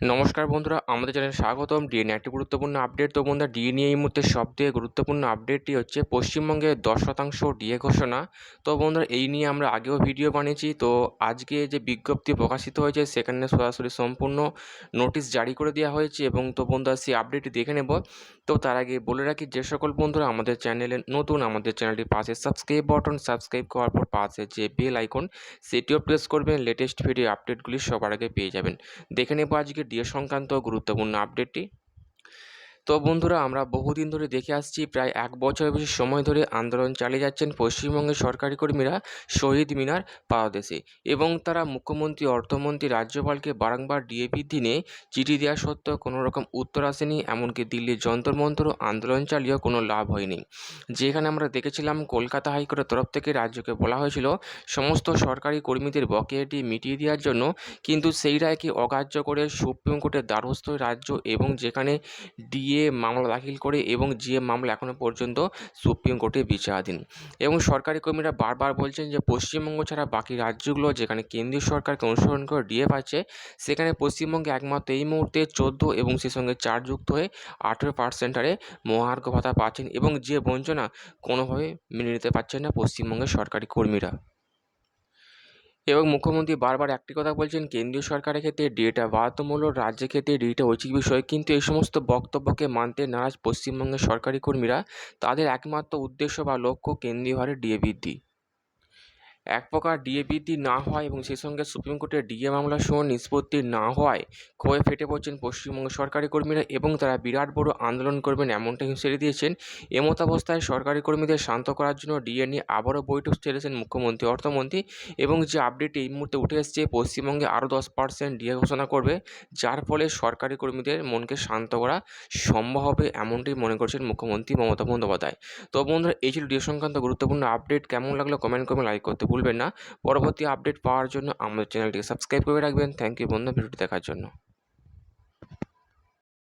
নমস্কার বন্ধুরা, আমাদের চ্যানেলে স্বাগতম। ডিএনএ একটি গুরুত্বপূর্ণ আপডেট তো বন্ধুরা ডিএনএ এই মুহূর্তে সবথেকে গুরুত্বপূর্ণ আপডেটটি হচ্ছে পশ্চিমবঙ্গে দশ শতাংশ ডিএ ঘোষণা। তো বন্ধুরা, এই নিয়ে আমরা আগেও ভিডিও বানিয়েছি। তো আজকে যে বিজ্ঞপ্তি প্রকাশিত হয়েছে, সেখানে সরাসরি সম্পূর্ণ নোটিশ জারি করে দেওয়া হয়েছে এবং তো বন্ধুরা, সেই আপডেটটি দেখে নেব। তো তার আগে বলে রাখি, যে সকল বন্ধুরা, আমাদের চ্যানেলে নতুন, আমাদের চ্যানেলটি পাশে সাবস্ক্রাইব বাটন সাবস্ক্রাইব করার পর পাশে যে বেল আইকন সেটিও প্রেস করবেন। লেটেস্ট ভিডিও আপডেটগুলি সবার আগে পেয়ে যাবেন। দেখে নেব আজকে ডিএ সংক্রান্ত গুরুত্বপূর্ণ আপডেটটি তো বন্ধুরা, আমরা বহুদিন ধরে দেখে আসছি, প্রায় এক বছরের বেশি সময় ধরে আন্দোলন চালিয়ে যাচ্ছেন পশ্চিমবঙ্গের সরকারি কর্মীরা শহীদ মিনার পাদদেশে এবং তারা মুখ্যমন্ত্রী, অর্থমন্ত্রী, রাজ্যপালকে বারংবার ডিএ দিনে চিঠি দেওয়া সত্ত্বেও কোনো রকম উত্তর আসেনি, এমনকি দিল্লির যন্তর মন্তর আন্দোলন চালিয়েও কোনো লাভ হয়নি। যেখানে আমরা দেখেছিলাম, কলকাতা হাইকোর্টের তরফ থেকে রাজ্যকে বলা হয়েছিল, সমস্ত সরকারি কর্মীদের বকেয়াটি মিটিয়ে দেওয়ার জন্য, কিন্তু সেই রায়কে অগ্রাহ্য করে সুপ্রিম কোর্টের দ্বারস্থ রাজ্য এবং যেখানে ডিএ মামলা দাখিল করে এবং যে মামলা এখনও পর্যন্ত সুপ্রিম কোর্টে বিচারাধীন। এবং সরকারি কর্মীরা বারবার বলছেন যে, পশ্চিমবঙ্গ ছাড়া বাকি রাজ্যগুলো যেখানে কেন্দ্রীয় সরকারকে অনুসরণ করে ডিএ আছে, সেখানে পশ্চিমবঙ্গে একমাত্র এই মুহূর্তে চোদ্দ এবং সেই সঙ্গে চার যুক্ত হয়ে আঠেরো পার্সেন্ট হারে মহার্ঘ ভাতা পাচ্ছেন এবং যে বঞ্চনা কোনোভাবে মেনে নিতে পারছেন না পশ্চিমবঙ্গের সরকারি কর্মীরা। এবং মুখ্যমন্ত্রী বারবার একটি কথা বলছেন, কেন্দ্রীয় সরকারের ক্ষেত্রে ডিএটা বাধ্যতামূলক, রাজ্যের ক্ষেত্রে ডিএটা ঐচ্ছিক বিষয়। কিন্তু এই সমস্ত বক্তব্যকে মানতে নারাজ পশ্চিমবঙ্গের সরকারি কর্মীরা, তাদের একমাত্র উদ্দেশ্য বা লক্ষ্য কেন্দ্রীয় হারে ডিএ বৃদ্ধি। এক প্রকার ডিএ বৃদ্ধি না হয় এবং সেই সঙ্গে সুপ্রিম কোর্টের ডিএ মামলার সহ নিষ্পত্তি না হওয়ায় ক্ষোভে ফেটে পড়ছেন পশ্চিমবঙ্গ সরকারি কর্মীরা এবং তারা বিরাট বড় আন্দোলন করবেন এমনটা হুঁশিয়ারি দিয়েছেন। এমত অবস্থায় সরকারি কর্মীদের শান্ত করার জন্য ডিএ নিয়ে আবারও বৈঠক ছেড়েছেন মুখ্যমন্ত্রী, অর্থমন্ত্রী এবং যে আপডেট এই মুহূর্তে উঠে এসছে পশ্চিমবঙ্গে আরও দশ পার্সেন্ট ডিএ ঘোষণা করবে, যার ফলে সরকারি কর্মীদের মনকে শান্ত করা সম্ভব হবে এমনটাই মনে করছেন মুখ্যমন্ত্রী মমতা বন্দ্যোপাধ্যায়। তো বন্ধুরা, এই ছিল ডিএ সংক্রান্ত গুরুত্বপূর্ণ আপডেট কেমন লাগল? কমেন্ট করে লাইক করতে ভুলবেন না। পরবর্তী আপডেট পাওয়ার জন্য আমাদের চ্যানেলটিকে সাবস্ক্রাইব করে রাখবেন। থ্যাংক ইউ বন্ধু, ভিডিওটি দেখার জন্য।